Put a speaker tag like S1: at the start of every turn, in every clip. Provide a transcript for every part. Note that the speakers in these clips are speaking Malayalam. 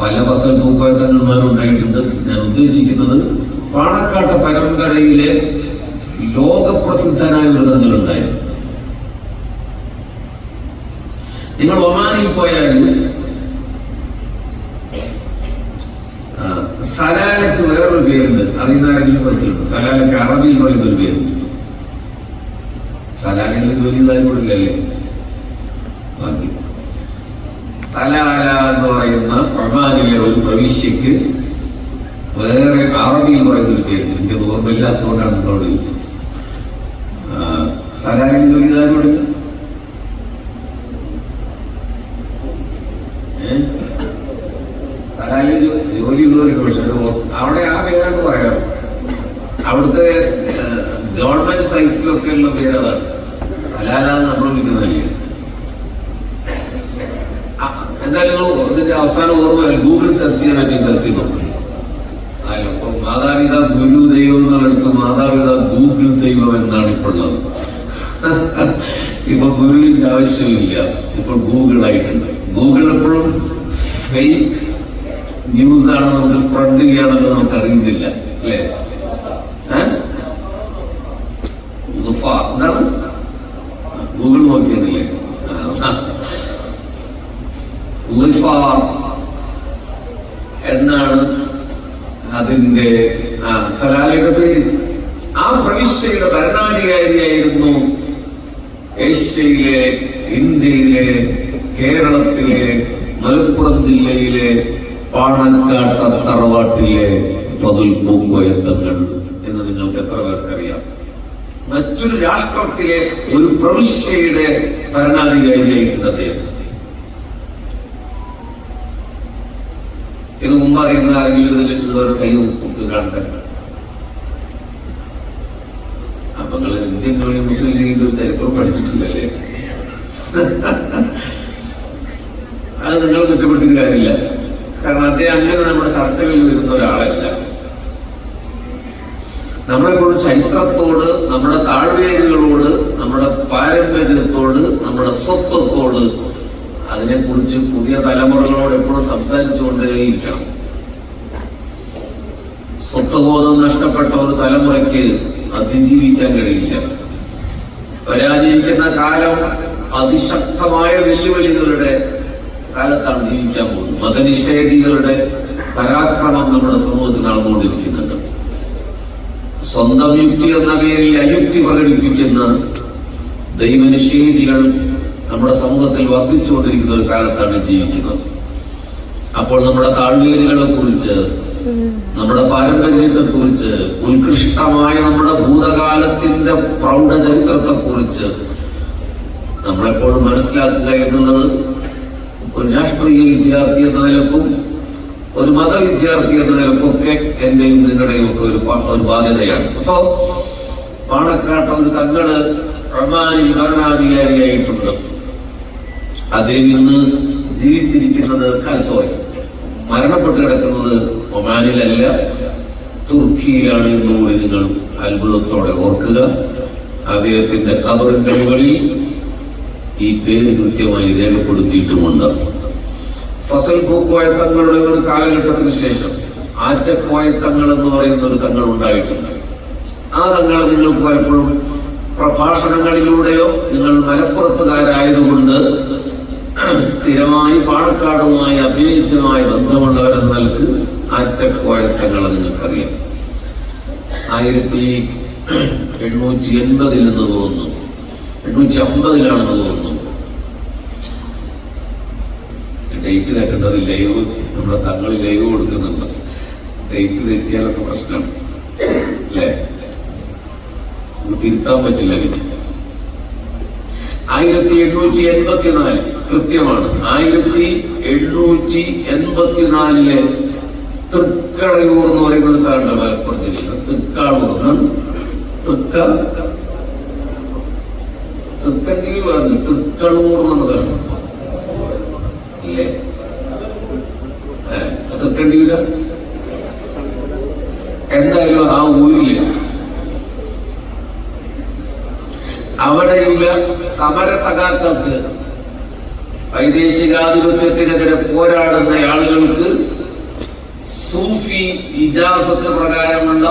S1: പല പസൽ ഉണ്ടായിട്ടുണ്ട് ഞാൻ ഉദ്ദേശിക്കുന്നത് പാണക്കാട്ട പരമ്പരയിലെ ലോകപ്രസിദ്ധനായ ഒരു തങ്ങളുണ്ടായിരുന്നു നിങ്ങൾ ഒമാനിൽ പോയാലും സലാലയ്ക്ക് വേറൊരു പേരുണ്ട്. അറിയുന്ന ആരെങ്കിലും മനസ്സിലുണ്ട്? സലാലക്ക് അറബിയിൽ പറയുന്ന ഒരു പേരുണ്ട് സലാലയിൽ ജോലി കൊടുക്കല്ലേ ബാക്കി. സലാല എന്ന് പറയുന്ന ഒമാനിലെ ഒരു പ്രവിശ്യക്ക് വേറെ അറബിയിൽ പറയുന്ന ഒരു പേര് എനിക്ക് ഓർമ്മയില്ലാത്തതുകൊണ്ടാണ് നിങ്ങളോട് ചോദിച്ചത്. ആ, സലാലയിൽ ജോലി ഉണ്ടായി കൊടുക്കുക സലാലിൽ പക്ഷെ അവിടെ ആ പേരാണ് പറയാം അവിടുത്തെ ഗവൺമെന്റ് സൈറ്റിലൊക്കെ ഉള്ള പേര് സലാല നമ്മൾ വിളിക്കുന്നതല്ലേ എന്തായാലും നിങ്ങൾ ഇതിന്റെ അവസാനം ഓർമ്മ ഗൂഗിൾ സെർച്ച് ചെയ്യാൻ പറ്റി സെർച്ച് ചെയ്ത്. നോക്കും അല്ല ഇപ്പൊ മാതാപിതാ ഗുരു ദൈവം എന്നുള്ളിടത്ത് മാതാപിതാ ഗൂഗിൾ ദൈവം എന്നാണ് ഇപ്പോൾ ഉള്ളത്. ഇപ്പൊ ഗുരുവിന്റെ ആവശ്യമില്ല. ഇപ്പോൾ ഗൂഗിൾ ആയിട്ടുണ്ട്. ഗൂഗിൾ എപ്പോഴും ഫേക്ക് ന്യൂസ് ആണ് നമുക്ക് സ്പ്രെഡ് ചെയ്യാണെന്ന് നമുക്ക് അറിയുന്നില്ല. അല്ലേ? ഉളുഫ എന്നാണ് അതിന്റെ സലാലയുടെ പേര്. ആ പ്രവിശ്യയുടെ ഭരണാധികാരിയായിരുന്നു ഏഷ്യയിലെ ഇന്ത്യയിലെ കേരളത്തിലെ മലപ്പുറം ജില്ലയിലെ പാണക്കാട്ട തറവാട്ടിലെ പതുൽ പൂങ്കോയത്തങ്ങൾ എന്ന് നിങ്ങൾക്ക് എത്ര പേർക്കറിയാം? മറ്റൊരു രാഷ്ട്രത്തിലെ ഒരു പ്രവിശ്യയുടെ ഭരണാധികാരിയായിട്ടുണ്ട് അദ്ദേഹം. മുമ്പ് ആരെങ്കിലും ഇതിൽ ഒരു കൈ നോക്കി. കാണട്ടെ അപ്പൊ നിങ്ങൾ ഇന്ത്യൻ മുസ്ലിം ലീഗിന്റെ ഒരു ചരിത്രം പഠിച്ചിട്ടില്ലല്ലേ? അത് നിങ്ങൾ കുറ്റപ്പെടുത്തിയ കാര്യമില്ല. കാരണം അദ്ദേഹം അങ്ങനെ നമ്മുടെ ചർച്ചകളിൽ വരുന്ന ഒരാളല്ല. നമ്മളെ കൊണ്ട് ചരിത്രത്തോട് നമ്മുടെ താഴ്വേരുകളോട് നമ്മുടെ പാരമ്പര്യത്തോട് നമ്മുടെ സ്വത്വത്തോട് അതിനെക്കുറിച്ച് പുതിയ തലമുറകളോട് എപ്പോഴും സംസാരിച്ചുകൊണ്ടേയിരിക്കണം. സ്വത്വബോധം നഷ്ടപ്പെട്ട ഒരു തലമുറയ്ക്ക് അതിജീവിക്കാൻ കഴിയില്ല. വരാനിരിക്കുന്ന കാലം അതിശക്തമായ വെല്ലുവിളികളുടെ കാലത്താണ് ജീവിക്കാൻ പോകുന്നത്. മതനിഷേധികളുടെ പരാക്രമം നമ്മുടെ സമൂഹത്തിൽ നടന്നുകൊണ്ടിരിക്കുന്നുണ്ട്. സ്വന്തം യുക്തി എന്ന പേരിൽ അയുക്തി പ്രകടിപ്പിക്കുന്ന ദൈവനിഷേധികൾ നമ്മുടെ സമൂഹത്തിൽ വർദ്ധിച്ചുകൊണ്ടിരിക്കുന്ന ഒരു കാലത്താണ് ജീവിക്കുന്നത്. അപ്പോൾ നമ്മുടെ താഴ്വേരുകളെ കുറിച്ച് നമ്മുടെ പാരമ്പര്യത്തെ കുറിച്ച് ഉത്കൃഷ്ടമായ നമ്മുടെ ഭൂതകാലത്തിന്റെ പ്രൗഢ ചരിത്രത്തെ കുറിച്ച് നമ്മളെപ്പോഴും മനസ്സിലാക്കുക എന്നുള്ളത് ഒരു രാഷ്ട്രീയ വിദ്യാർത്ഥി എന്ന നിലക്കും ഒരു മതവിദ്യാർത്ഥി എന്ന നിലക്കൊക്കെ എന്റെയും നിങ്ങളുടെയും ഒക്കെ ഒരു ഒരു ബാധ്യതയാണ്. അപ്പോ പാണക്കാട്ടത് തങ്ങൾ റഹ്മാനിൽ ഭരണാധികാരിയായിട്ടുണ്ട് അദ്ദേഹം നിന്ന് ജീവിച്ചിരിക്കുന്നത് കാൽസോയി മരണപ്പെട്ട് കിടക്കുന്നത് ഒമാനിലല്ല തുർക്കിയിലാണ് എന്നുകൂടി നിങ്ങൾ അത്ഭുതത്തോടെ ഓർക്കുക. അദ്ദേഹത്തിന്റെ കബറിങ്കലുകളിൽ ഈ പേര് കൃത്യമായി രേഖപ്പെടുത്തിയിട്ടുമുണ്ട്. ഫസൽ പൂക്കോയ തങ്ങളുടെ ഒരു കാലഘട്ടത്തിന് ശേഷം ആറ്റക്കോയത്തങ്ങൾ എന്ന് പറയുന്ന ഒരു തങ്ങൾ ഉണ്ടായിട്ടുണ്ട്. ആ തങ്ങൾ നിങ്ങൾക്ക് പലപ്പോഴും പ്രഭാഷണങ്ങളിലൂടെയോ നിങ്ങൾ മലപ്പുറത്തുകാരായതുകൊണ്ട് സ്ഥിരമായി പാണക്കാടുമായി അഭിനയിച്ചമായ ബന്ധമുള്ളവരെന്ന നിലയ്ക്ക് ആറ്റക്കോയത്തങ്ങളെ നിങ്ങൾക്കറിയാം. ആയിരത്തി എണ്ണൂറ്റി എൺപതിൽ എന്ന് തോന്നുന്നു. എണ്ണൂറ്റി അമ്പതിലാണെന്ന് തോന്നുന്നു. ഡേറ്റ് തെറ്റേണ്ടത് ലൈവ് നമ്മുടെ തങ്ങൾ ലൈവ് കൊടുക്കുന്നുണ്ട്. ഡേറ്റ് തെറ്റിയാലൊക്കെ പ്രശ്നം. അല്ലേ? തിരുത്താൻ പറ്റില്ല പിന്നെ ആയിരത്തി എണ്ണൂറ്റി എൺപത്തിനാല് കൃത്യമാണ്. ആയിരത്തി എണ്ണൂറ്റി എൺപത്തിനാലിലെ തൃക്കളയൂർ എന്ന് പറയുന്ന സ്ഥലമുണ്ട് മലപ്പുറം ജില്ലയിൽ തൃക്കാളൂർ തൃക്ക. തൃക്കണ്ടി പറഞ്ഞു തൃക്കളൂർ എന്ന സ്ഥലം. ഇല്ലേ? തൃക്കണ്ടിയില്ല എന്തായാലും ആ ഊരില്ല. അവിടെയുള്ള സമരസഖാക്കൾക്ക് വൈദേശികാധിപത്യത്തിനെതിരെ പോരാടുന്ന ആളുകൾക്ക് സൂഫി ഇജാസത്ത് പ്രകാരമുള്ള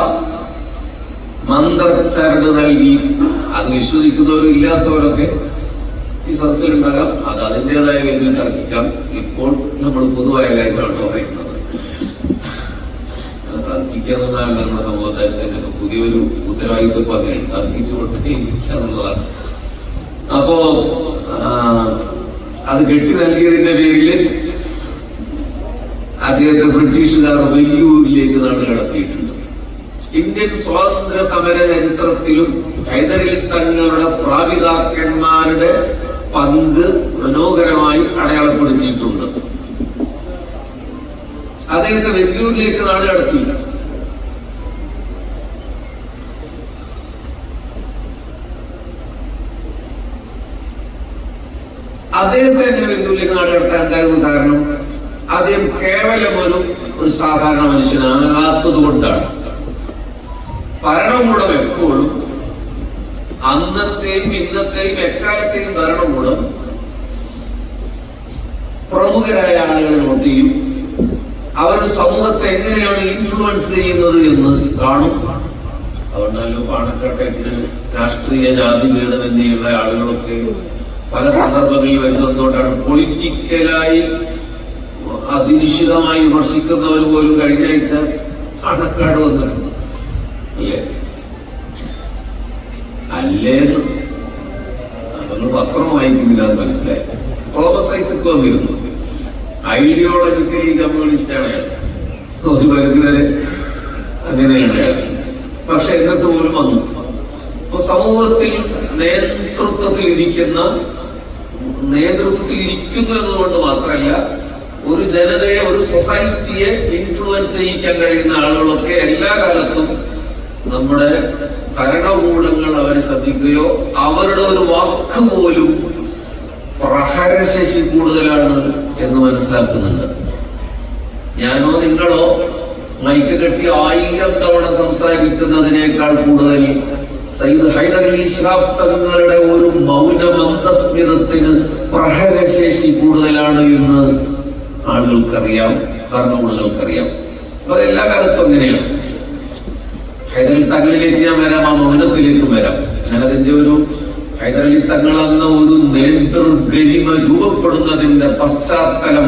S1: മന്ത്രച്ചരട് നൽകി. അത് വിശ്വസിക്കുന്നവരും ഇല്ലാത്തവരൊക്കെ ഈ സദസ്സിലുണ്ടാകാം. അത് അതിന്റെതായ വേദന തർക്കിക്കാം. ഇപ്പോൾ നമ്മൾ പൊതുവായ കാര്യങ്ങളാണ് പറയുന്നത്. തർക്കിക്കാന്നുള്ളതാണ് നമ്മുടെ സമുദായത്തിന്റെ പുതിയൊരു ഉത്തരവാദിത്വം തർക്കിച്ചുകൊണ്ടേ ഇരിക്കുക എന്നുള്ളതാണ്. അപ്പോ അത് കെട്ടി നൽകിയതിന്റെ പേരിൽ അദ്ദേഹത്തെ ബ്രിട്ടീഷുകാർ വെല്ലൂരിലേക്ക് നാട് കടത്തിയിട്ടുണ്ട്. ഇന്ത്യൻ സ്വാതന്ത്ര്യ സമര ചരിത്രത്തിലും ഹൈദരലി തങ്ങളുടെ പ്രാപിതാക്കന്മാരുടെ പങ്ക് മനോഹരമായി അടയാളപ്പെടുത്തിയിട്ടുണ്ട്. അദ്ദേഹത്തെ വെല്ലൂരിലേക്ക് നാട് കടത്തി അദ്ദേഹത്തെ അങ്ങനെ വെല്ലൂരിലേക്ക് നാടുകടത്താൻ എന്തായിരുന്നു കാരണം? അദ്ദേഹം കേവലം ഒരു ഒരു സാധാരണ മനുഷ്യനാകാത്തത് കൊണ്ടാണ് ഭരണകൂടം എപ്പോഴും അന്നത്തെയും ഇന്നത്തെയും എക്കാലത്തെയും ഭരണകൂടം പ്രമുഖരായ ആളുകളെ നോട്ട് ചെയ്യും. അവരുടെ സമൂഹത്തെ എങ്ങനെയാണ് ഇൻഫ്ലുവൻസ് ചെയ്യുന്നത് എന്ന് കാണും. അതുകൊണ്ടല്ലോ പാണക്കാട്ടേക്ക് രാഷ്ട്രീയ ജാതി ഭേദമെന്നെയുള്ള ആളുകളൊക്കെ പല സന്ദർഭങ്ങളിൽ വരുന്നതുകൊണ്ടാണ് പൊളിറ്റിക്കലായി അതിനിശ്ചിതമായി വിമർശിക്കുന്നവർ പോലും കഴിഞ്ഞ ആഴ്ച പാണക്കാട് വന്നിട്ടുണ്ട്. അല്ലേ? അല്ലേന്ന് നമ്മൾ പത്രം വായിക്കുന്നില്ല എന്ന് മനസ്സിലായി. തോമസ് ഐസക് വന്നിരുന്നു. ഐഡിയോളജിക്കലി കമ്മ്യൂണിസ്റ്റ് ആണ് ഒരു പരിധി വരെ അങ്ങനെയാണ് പക്ഷെ എന്നിട്ട് പോലും വന്നു. സമൂഹത്തിൽ നേതൃത്വത്തിൽ ഇരിക്കുന്ന നേതൃത്വത്തിൽ ഇരിക്കുന്നു എന്നതുകൊണ്ട് മാത്രമല്ല ഒരു ജനതയെ ഒരു സൊസൈറ്റിയെ ഇൻഫ്ലുവൻസ് ചെയ്യിക്കാൻ കഴിയുന്ന ആളുകളൊക്കെ എല്ലാ കാലത്തും നമ്മുടെ ഭരണകൂടങ്ങൾ അവരെ ശ്രദ്ധിക്കുകയോ അവരുടെ ഒരു വാക്ക് പോലും പ്രഹരശേഷി കൂടുതലാണ് എന്ന് മനസ്സിലാക്കുന്നുണ്ട്. ഞാനോ നിങ്ങളോ മൈക്ക് കെട്ടി ആയിരം തവണ സംസാരിക്കുന്നതിനേക്കാൾ കൂടുതൽ സയ്യിദ് ഹൈദർ അലി ശിഹാബ് തങ്ങളുടെ ഒരു മൗന മന്ദസ്മിതത്തിന് പ്രഹരശേഷി കൂടുതലാണ് എന്ന് ആളുകൾക്കറിയാം ഭരണകൂടങ്ങൾക്കറിയാം അത് എല്ലാ കാലത്തും അങ്ങനെയാണ്. ഹൈദർ അലി തങ്ങളിലേക്ക് ഞാൻ വരാം ആ മൗനത്തിലേക്കും വരാം. ഞാനതിന്റെ ഒരു ഹൈദർ അലി തങ്ങൾ എന്ന ഒരു നേതൃഗരിമ രൂപപ്പെടുന്നതിന്റെ പശ്ചാത്തലം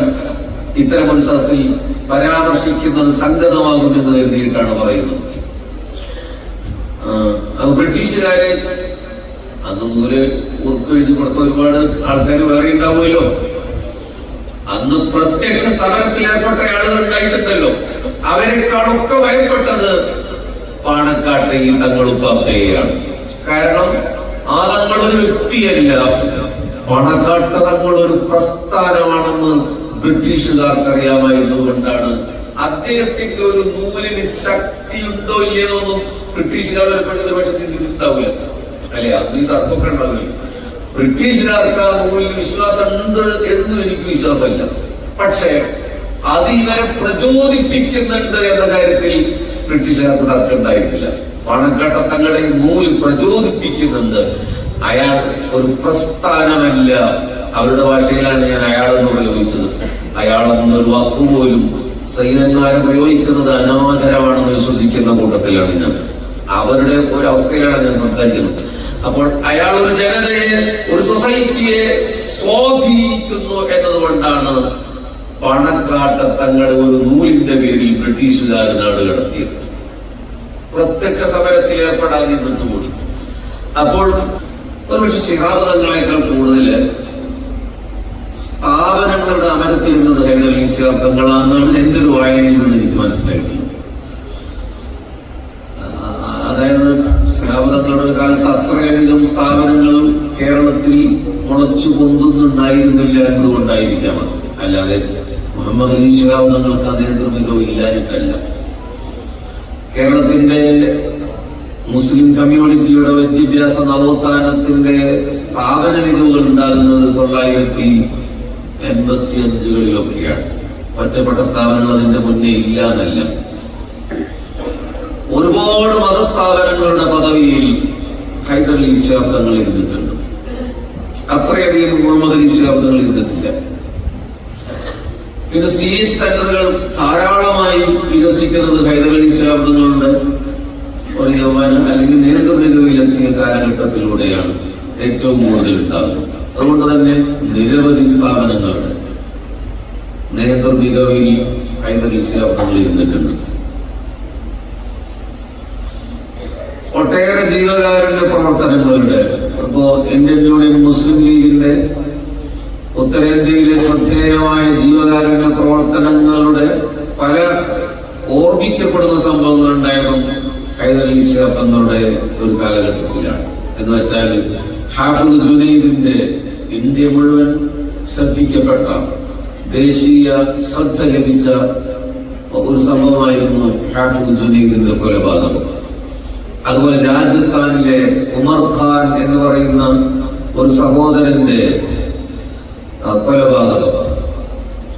S1: ഇത്തരം ഒരു സദസ്സിൽ പരാമർശിക്കുന്നത് സംഗതമാകുമെന്ന് കരുതിയിട്ടാണ് പറയുന്നത്. ബ്രിട്ടീഷുകാരെ അന്ന് നൂൽ ഉറുപ്പ് എഴുതി കൊടുത്ത ഒരുപാട് ആൾക്കാർ വേറെ ഉണ്ടാവുമല്ലോ. അന്ന് പ്രത്യക്ഷ സമരത്തിൽ ഏർപ്പെട്ട ആളുകൾ ഉണ്ടായിട്ടുണ്ടല്ലോ. അവരെക്കാളൊക്കെ ഭയപ്പെട്ടത് പാണക്കാട്ടെ ഈ തങ്ങളുപ്പാപ്പയാണ് കാരണം ആ തങ്ങൾ ഒരു വ്യക്തിയല്ല. പണക്കാട്ട് തങ്ങൾ ഒരു പ്രസ്ഥാനമാണെന്ന് ബ്രിട്ടീഷുകാർക്ക് അറിയാമായിരുന്നു കൊണ്ടാണ് അദ്ദേഹത്തിന്റെ ഒരു നൂലിന് ശക്തി ഉണ്ടോ ഇല്ലയെന്നൊന്നും ബ്രിട്ടീഷുകാർ ഒരു പക്ഷേ ഒരു പക്ഷേ ചിന്തിച്ചിട്ടുണ്ടാവില്ല. അല്ലെ? അന്ന് ഈ തർക്കമൊക്കെ ഉണ്ടാവില്ല. ബ്രിട്ടീഷുകാർക്ക് ആ നൂലിൽ വിശ്വാസം ഉണ്ട് എന്നും എനിക്ക് വിശ്വാസമില്ല. പക്ഷേ അത് ഇവരെ പ്രചോദിപ്പിക്കുന്നുണ്ട് എന്ന കാര്യത്തിൽ ബ്രിട്ടീഷുകാർക്ക് തർക്കം ഉണ്ടായിരുന്നില്ല. പണക്കാട്ട തങ്ങളുടെ ഈ നൂൽ പ്രചോദിപ്പിക്കുന്നുണ്ട്. അയാൾ ഒരു പ്രസ്ഥാനമല്ല. അവരുടെ ഭാഷയിലാണ് ഞാൻ അയാളെന്ന് പ്രയോഗിച്ചത് അയാളെന്നൊരു വാക്കുപോലും സൈതന്മാരെ പ്രയോഗിക്കുന്നത് അനാദരമാണെന്ന് വിശ്വസിക്കുന്ന കൂട്ടത്തിലാണ് ഞാൻ. അവരുടെ ഒരു അവസ്ഥയിലാണ് ഞാൻ സംസാരിക്കുന്നത്. അപ്പോൾ അയാൾ ഒരു ജനതയെ ഒരു സൊസൈറ്റിയെ സ്വാധീനിക്കുന്നു എന്നതുകൊണ്ടാണ് പണക്കാട്ട തങ്ങളുടെ ഒരു നൂലിന്റെ പേരിൽ ബ്രിട്ടീഷുകാർ നാട് കടത്തിയത്. പ്രത്യക്ഷ സമരത്തിൽ ഏർപ്പെടാതെ നിന്നുകൂടി കൂടി. അപ്പോൾ ഒരുപക്ഷെ ശിഹാബ് തങ്ങളെക്കാൾ കൂടുതൽ സ്ഥാപനങ്ങളുടെ അമരത്തിരുന്നത് ഹൈദരലി എന്റെ ഒരു വായനയിൽ നിന്ന് എനിക്ക് മനസ്സിലായിട്ടുള്ളത് അതായത് ശ്രാവതങ്ങളുടെ കാലത്ത് അത്രയധികം സ്ഥാപനങ്ങൾ കേരളത്തിൽ മുളച്ചു പൊന്തുന്നുണ്ടായിരുന്നില്ല എന്നതുകൊണ്ടായിരിക്കാം അത്. അല്ലാതെ മുഹമ്മദ് അലി ശിഹാബ് അദ്ദേഹത്തിന് ഇല്ലാഞ്ഞിട്ടല്ല. കേരളത്തിന്റെ മുസ്ലിം കമ്മ്യൂണിറ്റിയുടെ വിദ്യാഭ്യാസ നവോത്ഥാനത്തിന്റെ സ്ഥാപന മികവുകൾ ഉണ്ടാകുന്നത് തൊള്ളായിരത്തി എൺപത്തി അഞ്ചുകളിലൊക്കെയാണ് ഒറ്റപ്പെട്ട സ്ഥാപനങ്ങൾ അതിന്റെ മുന്നേ ഇല്ല എന്നല്ല ഒരുപാട് മതസ്ഥാപനങ്ങളുടെ പദവിയിൽ ഹൈദർ അലി ശാബ്ദങ്ങൾ ഇരുന്നിട്ടുണ്ട്. അത്രയധികം മുഹമ്മദ് ഇരുന്നിട്ടില്ല. പിന്നെ സി എച്ച് സെന്ററുകൾ ധാരാളമായി വികസിക്കുന്നത് ഹൈദരലി ശാബ്ദങ്ങളുടെ ഒരു യൗവനം അല്ലെങ്കിൽ നേതൃമികവിലെത്തിയ കാലഘട്ടത്തിലൂടെയാണ് ഏറ്റവും കൂടുതൽ ഉണ്ടാകുന്നത്. അതുകൊണ്ട് തന്നെ നിരവധി സ്ഥാപനങ്ങളുടെ നേതൃമികവിൽ ഹൈദരലി ശാബ്ദങ്ങൾ ഇരുന്നിട്ടുണ്ട് ഒട്ടേറെ ജീവകാരന്റെ പ്രവർത്തനങ്ങളുടെ അപ്പോ ഇന്ത്യൻ യൂണിയൻ മുസ്ലിം ലീഗിന്റെ ഉത്തരേന്ത്യയിലെ ശ്രദ്ധേയമായ ജീവകാരന്റെ പ്രവർത്തനങ്ങളുടെ പല ഓർമ്മിക്കപ്പെടുന്ന സംഭവങ്ങൾ ഉണ്ടായിരുന്നു ഹൈദരലി ശാബ്ദങ്ങളുടെ ഒരു കാലഘട്ടത്തിലാണ്. എന്ന് വെച്ചാൽ ഹാഫിദ് ജുനൈദിന്റെ ഇന്ത്യ മുഴുവൻ ശ്രദ്ധിക്കപ്പെട്ട ദേശീയ ശ്രദ്ധ ലഭിച്ച ഒരു സംഭവമായിരുന്നു ഹാഫിദ് ജുനൈദിന്റെ കൊലപാതകം. അതുപോലെ രാജസ്ഥാനിലെ ഉമർ ഖാൻ എന്ന് പറയുന്ന ഒരു സഹോദരന്റെ കൊലപാതകം.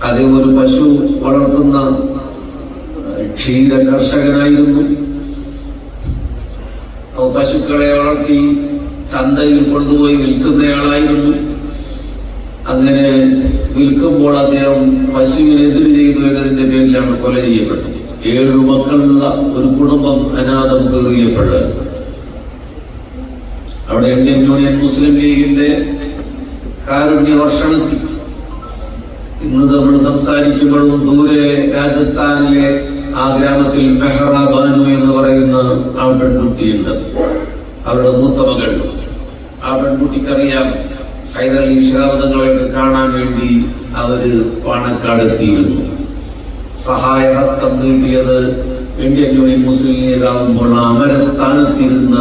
S1: അദ്ദേഹം ഒരു പശു വളർത്തുന്ന ക്ഷീര കർഷകനായിരുന്നു. പശുക്കളെ വളർത്തി ചന്തയിൽ കൊണ്ടുപോയി വിൽക്കുന്നയാളായിരുന്നു. അങ്ങനെ വിൽക്കുമ്പോൾ അദ്ദേഹം പശുവിനെതിര് ചെയ്തു എന്നതിന്റെ പേരിലാണ് കൊല ചെയ്യപ്പെട്ടത്. ഏഴു മക്കളുള്ള ഒരു കുടുംബം അനാഥം കയറിയപ്പോൾ അവിടെ ഇന്ത്യൻ യൂണിയൻ മുസ്ലിം ലീഗിന്റെ കാരുണ്യ വർഷണത്തിൽ ഇന്ന് നമ്മൾ സംസാരിക്കുമ്പോഴും ദൂരെ രാജസ്ഥാനിലെ ആ ഗ്രാമത്തിൽ മെഹറ ബാനു എന്ന് പറയുന്ന ആ പെൺകുട്ടിയുണ്ട്. അവരുടെ മൂത്ത മകൾ. ആ പെൺകുട്ടിക്കറിയാം. ഹൈദരലി ശാബ്ദങ്ങളായിട്ട് കാണാൻ വേണ്ടി അവർ പണക്കടത്തിയിരുന്നു. സഹായഹസ്തം നീട്ടിയത് ഇന്ത്യൻ യൂണിയൻ മുസ്ലിം ലീഗാകുമ്പോൾ അമരസ്ഥാനത്തിരുന്ന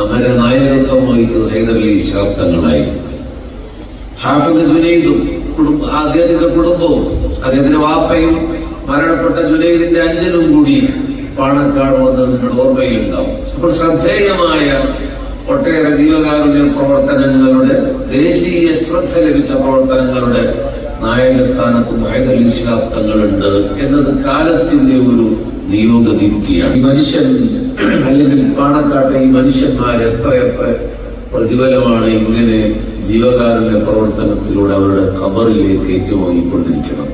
S1: അമര നായകത്വം വഹിച്ചത് ഹൈദരലി ശാബ്ദങ്ങളായിരുന്നു ജുനൈദും കുടുംബ അദ്ദേഹത്തിന്റെ കുടുംബവും അദ്ദേഹത്തിന്റെ വാപ്പയും മരണപ്പെട്ട ജുനൈദിന്റെ അഞ്ചനും കൂടി പാണക്കാട് വന്നത് നിങ്ങളുടെ ഓർമ്മയിലുണ്ടാവും. അപ്പോൾ ശ്രദ്ധേയമായ ഒട്ടേറെ ജീവകാരുണ്യ പ്രവർത്തനങ്ങളുടെ ദേശീയ ശ്രദ്ധ ലഭിച്ച പ്രവർത്തനങ്ങളുടെ നായക സ്ഥാനത്തും ഹൈദരലി ശാബ്ദങ്ങളുണ്ട് എന്നത് കാലത്തിന്റെ ഒരു നിയോഗദീപ്തിയാണ് ഈ മനുഷ്യൻ അല്ലെങ്കിൽ പാണക്കാട്ടെ ഈ മനുഷ്യന്മാർ എത്രയെത്ര പ്രതിഫലമാണ് ഇങ്ങനെ ജീവകാരുണ്യ പ്രവർത്തനത്തിലൂടെ അവരുടെ ഖബറിലേക്ക് ഏറ്റുവാങ്ങിക്കൊണ്ടിരിക്കുന്നത്.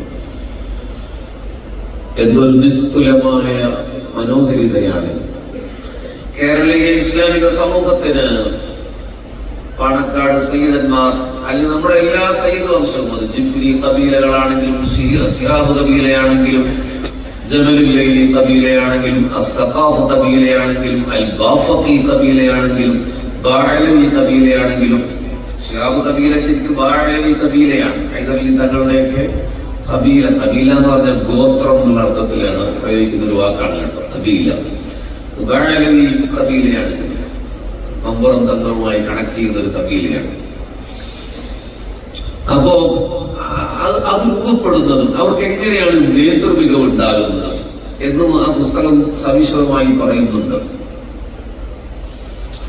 S1: എന്തൊരു നിസ്തുലമായ മനോഹരിതയാണിത്. കേരളീയ ഇസ്ലാമിക സമൂഹത്തിന് പാണക്കാട് സയ്യിദന്മാർ അല്ലെങ്കിൽ നമ്മുടെ എല്ലാ സയ്യിദ് വംശവും അത് ജിഫ്രി കബീലകളാണെങ്കിലും സിഹാബ് കബീലയാണെങ്കിലും ജമലുല്ലൈലി കബീലയാണെങ്കിലും അസഖാഫ് കബീലയാണെങ്കിലും അൽ ബാഫഖി കബീലയാണെങ്കിലും ബാഴലവി കബീലയാണെങ്കിലും ഷിഹാബ് കബീല ശരിക്കും ബാഴലവി കബീലയാണ്. ഹൈദരലി തങ്ങളുടെയൊക്കെ കബീല കബീല എന്ന് പറഞ്ഞ ഗോത്രം എന്നുള്ള അർത്ഥത്തിലാണ് പ്രയോഗിക്കുന്ന ഒരു വാക്കാണ് കേട്ടോ കബീല. ബാഴലവി കബീലയാണ് ശരിക്കും തന്ത്രവുമായി കണക്ട് ചെയ്യുന്ന ഒരു കബീലയാണ് അപ്പോ അത് രൂപപ്പെടുന്നത് അവർക്ക് എങ്ങനെയാണ് നേതൃമികവ് ഉണ്ടാകുന്നത് എന്നും ആ പുസ്തകം സവിശദമായി പറയുന്നുണ്ട്.